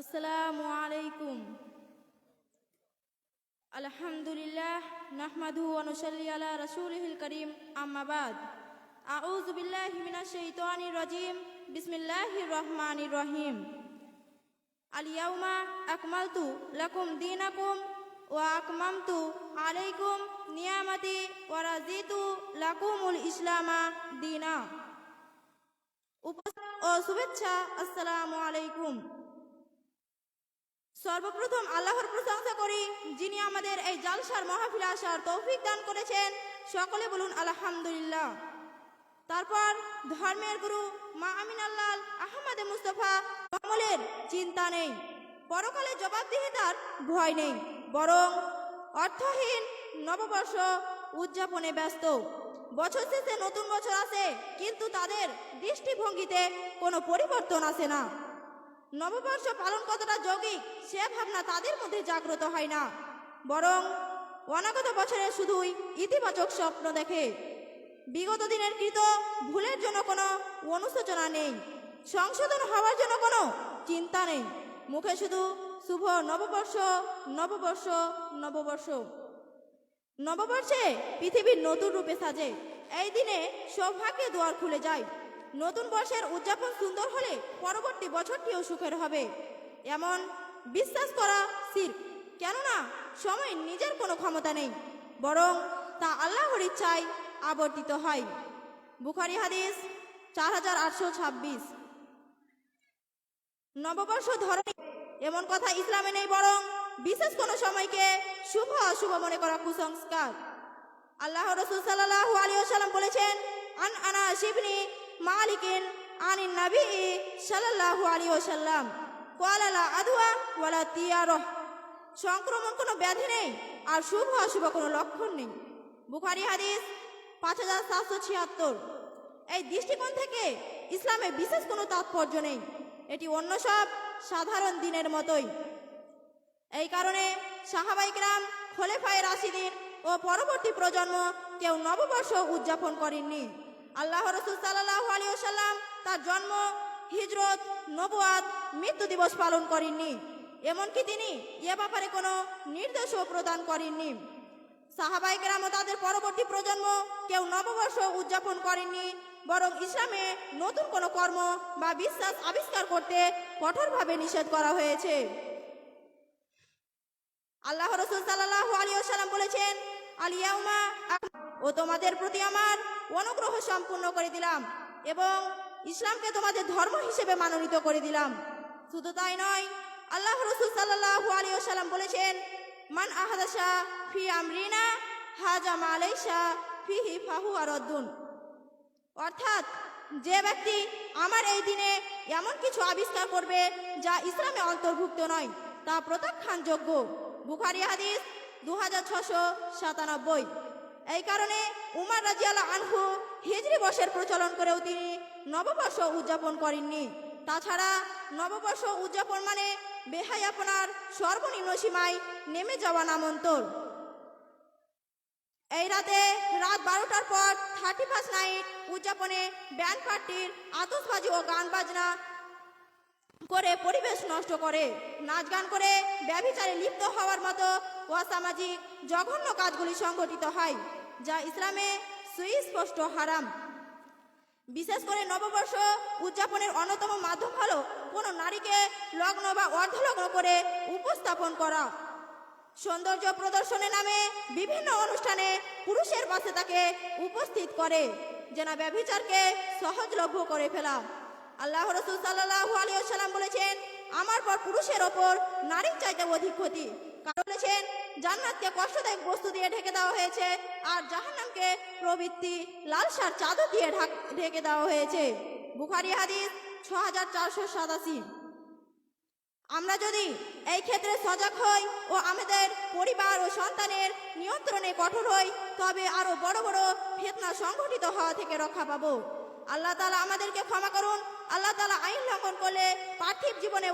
আসসালামু আলাইকুম। আলহামদুলিল্লাহ, নাহমাদু ওয়া নুসাল্লি আলা রাসূলিহিল কারীম, আম্মা বাদ। আউযু বিল্লাহি মিনাশ শাইতানির রাজীম, বিসমিল্লাহির রহমানির রহিম। আল ইয়াউমা আকমালতু লাকুম দীনাকুম ওয়া আকমামতু আলাইকুম নিয়ামাতি ওয়া রাজিতু লাকুমুল ইসলামা দীনা। উপস্থিত ও শুভেচ্ছা, আসসালামু আলাইকুম। সর্বপ্রথম আল্লাহর প্রশংসা করি, যিনি আমাদের এই জালসার মাহফিল আসার তৌফিক দান করেছেন। সকলে বলুন, আলহামদুলিল্লাহ। তারপর ধর্মের গুরু মা আমিন আল্লাহ আহমদে মুস্তফা কমলের চিন্তা নেই। পরকালে জবাবদিহিতার ভয় নেই, বরং অর্থহীন নববর্ষ উদযাপনে ব্যস্ত। বছর শেষে নতুন বছর আসে, কিন্তু তাদের দৃষ্টিভঙ্গিতে কোনো পরিবর্তন আসে না। নববর্ষ পালন কতটা যৌগিক সে ভাবনা তাদের মধ্যে জাগ্রত হয় না। বরং অনাগত বছরে শুধুই ইতিবাচক স্বপ্ন দেখে। বিগত দিনের কৃত ভুলের জন্য কোনো অনুশোচনা নেই, সংশোধন হওয়ার জন্য কোনো চিন্তা নেই। মুখে শুধু শুভ নববর্ষ নববর্ষ নববর্ষ। নববর্ষে পৃথিবীর নতুন রূপে সাজে। এই দিনে সৌভাগ্যে দুয়ার খুলে যায়। নতুন বর্ষের উদযাপন সুন্দর হলে পরবর্তী বছরটিও সুখের হবে। এমন বিশ্বাস করা শির কেননা সময় নিজের কোনো ক্ষমতা নেই, বরং তা আল্লাহর ইচ্ছায় আবর্তিত হয়। বুখারি হাদিস চার হাজার আটশো ছাব্বিশ। নববর্ষ ধরনে এমন কথা ইসলামে নেই, বরং বিশেষ কোনো সময়কে শুভ অশুভ মনে করা কুসংস্কার। আল্লাহ রসুল সাল্লাহ আলী বলেছেন, আন আনা শিবনি মালিকিন আনিন নাবি সাল্লাল্লাহু আলী ওসাল্লাম কোয়ালালা আদুয়া ওয়ালা তিয়ারহ। সংক্রমণ কোনো ব্যাধি নেই আর শুভ অশুভ কোনো লক্ষণ নেই। বুখারি হাদিস পাঁচ হাজার সাতশো ছিয়াত্তর। এই দৃষ্টিকোণ থেকে ইসলামে বিশেষ কোনো তাৎপর্য নেই। এটি অন্য সব সাধারণ দিনের মতোই। এই কারণে সাহাবাইকরাম খোলেফায় রাশিদিন ও পরবর্তী প্রজন্ম কেউ নববর্ষ উদযাপন করেননি। আল্লাহ রসুল সাল্লাহ আলী সাল্লাম তার জন্ম, হিজরত, নবুয়াদ, মৃত্যু দিবস পালন করেননি। এমনকি তিনি এ ব্যাপারে কোনো নির্দেশও প্রদান করেননি। সাহাবাই কেরাম ও তাদের পরবর্তী প্রজন্ম কেউ নববর্ষ উদযাপন করেননি, বরং ইসলামে নতুন কোনো কর্ম বা বিশ্বাস আবিষ্কার করতে কঠোরভাবে নিষেধ করা হয়েছে। আল্লাহ রসুল সাল্লাহ আলী সাল্লাম বলেছেন আলিয়াউমা ও তোমাদের প্রতি আমার অনুগ্রহ সম্পূর্ণ করে দিলাম এবং ইসলামকে তোমাদের ধর্ম হিসেবে মানোনীত করে দিলাম। শুধু তাই নয় আল্লাহ রসুল সাল্লাহ আলী সাল্লাম বলেছেন, মান আহাদাসা ফি আমরিনা, হাজা মালাইসা ফিহি ফাহু আরদ্দুন অর্থাৎ যে ব্যক্তি আমার এই দিনে এমন কিছু আবিষ্কার করবে যা ইসলামে অন্তর্ভুক্ত নয়, তা প্রত্যাখ্যানযোগ্য। বুখারি হাদিস দু হাজার ছশো সাতানব্বই। এই কারণে উমার রাজিয়াল আনহু হিজরি বর্ষের প্রচলন করেও তিনি নববর্ষ উদযাপন করেননি। তাছাড়া নববর্ষ উদযাপন মানে বেহাই আপনার সর্বনিম্ন সীমায় নেমে যাওয়া নামন্তর। এই রাতে রাত বারোটার পর থার্টি ফার্স্ট নাইট উদযাপনে ব্যান্ড পার্টির আতসবাজি ও গান বাজনা করে পরিবেশ নষ্ট করে। নাচ গান করে ব্যভিচারে লিপ্ত হওয়ার মতো অসামাজিক, জঘন্য কাজগুলি সংগঠিত হয়, যা ইসলামে সুস্পষ্ট হারাম। বিশেষ করে নববর্ষ উদযাপনের অন্যতম মাধ্যম হল কোনো নারীকে লগ্ন বা অর্ধলগ্ন করে উপস্থাপন করা। সৌন্দর্য প্রদর্শনের নামে বিভিন্ন অনুষ্ঠানে পুরুষের পাশে তাকে উপস্থিত করে, যেন ব্যভিচারকে সহজলভ্য করে ফেলা। আল্লাহ রসুল সাল্লাহ আলী সাল্লাম বলেছেন, আমার পর পুরুষের ওপর নারীর চাইতে অধিক ক্ষতি। কারণ বলেছেন, জান্নাতকে কষ্টদায়ক বস্তু দিয়ে ঢেকে দেওয়া হয়েছে আর জাহান্নামকে প্রবৃত্তি লালসার চাদর দিয়ে ঢাক- ঢেকে দেওয়া হয়েছে। বুখারি হাদিস ছ হাজার চারশো সাতাশি। আমরা যদি এই ক্ষেত্রে সজাগ হই ও আমাদের পরিবার ও সন্তানের নিয়ন্ত্রণে কঠোর হই, তবে আরও বড় বড় ফেতনা সংঘটিত হওয়া থেকে রক্ষা পাবো। আল্লাহ তালা আমাদেরকে ক্ষমা করুন আল্লাহ তালা আইন লঙ্ঘন করলে পার্থিব জীবনে